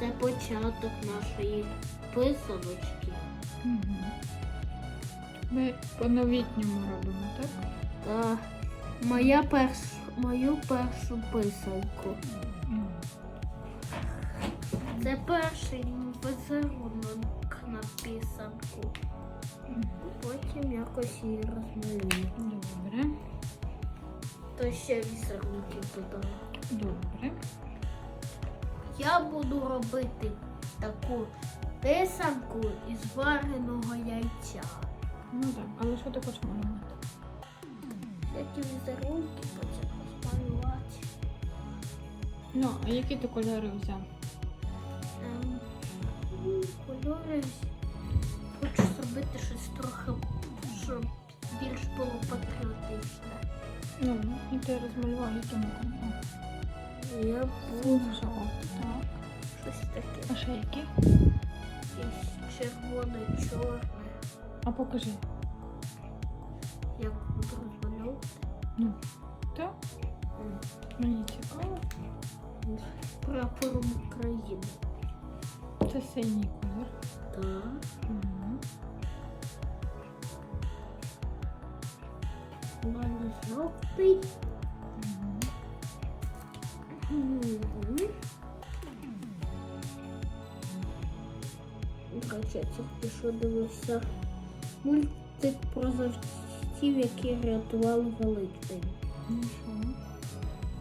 Це початок нашої писаночки. Угу. Ми по-новітньому робимо, так? Та моя перш... мою першу писанку. Це перший візерунок на писанку. Потім якось її розмалюю. Добре. То ще візерунків додам. Добре. Я буду робити таку писанку із вареного яйця. Ну так, але що ти хочеш малювати? Всякі візерунки потім розмалювати. Ну, а які ти кольори взяв? Ем, ну, кольори хочу зробити щось трохи, щоб більш було патріотичне. Ну, і ти розмалював якими кольорами? Я буду Так. щось таке. А ще які? Червоне, чорне. А покажи. Як буду розмальовувати. Ну, так? Мені цікаво. Прапором України. Це синій колір. Так. Угу. У мене жовтий. Короче, тільки що дивився мультик про завців, які рятували Великдень. Ну?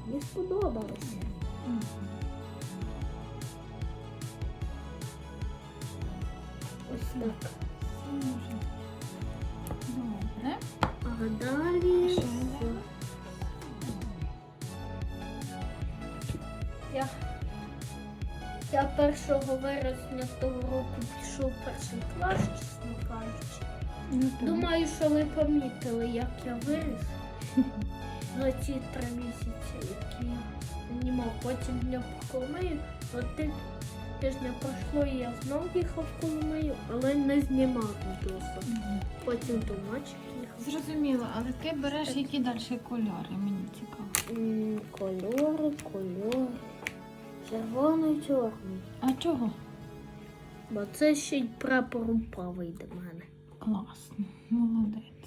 Мені сподобалося. Ось так. Я, я 1 вересня того року пішов перший клас, чесно кажучи. Ну. Думаю, що ви помітили, як я виріс за ці три місяці, які я знімав. Потім я в Коломию, от ти- тижня пройшло, і я знов їхав в Коломию, але не знімав. Мгм. Потім до ночі їхав. Зрозуміло, але ти береш які далі кольори, мені цікаво. М, Кольори, кольори. Червоний, чорний. А чого? Бо це ще й прапор упа вийде в мене. Класно, молодець.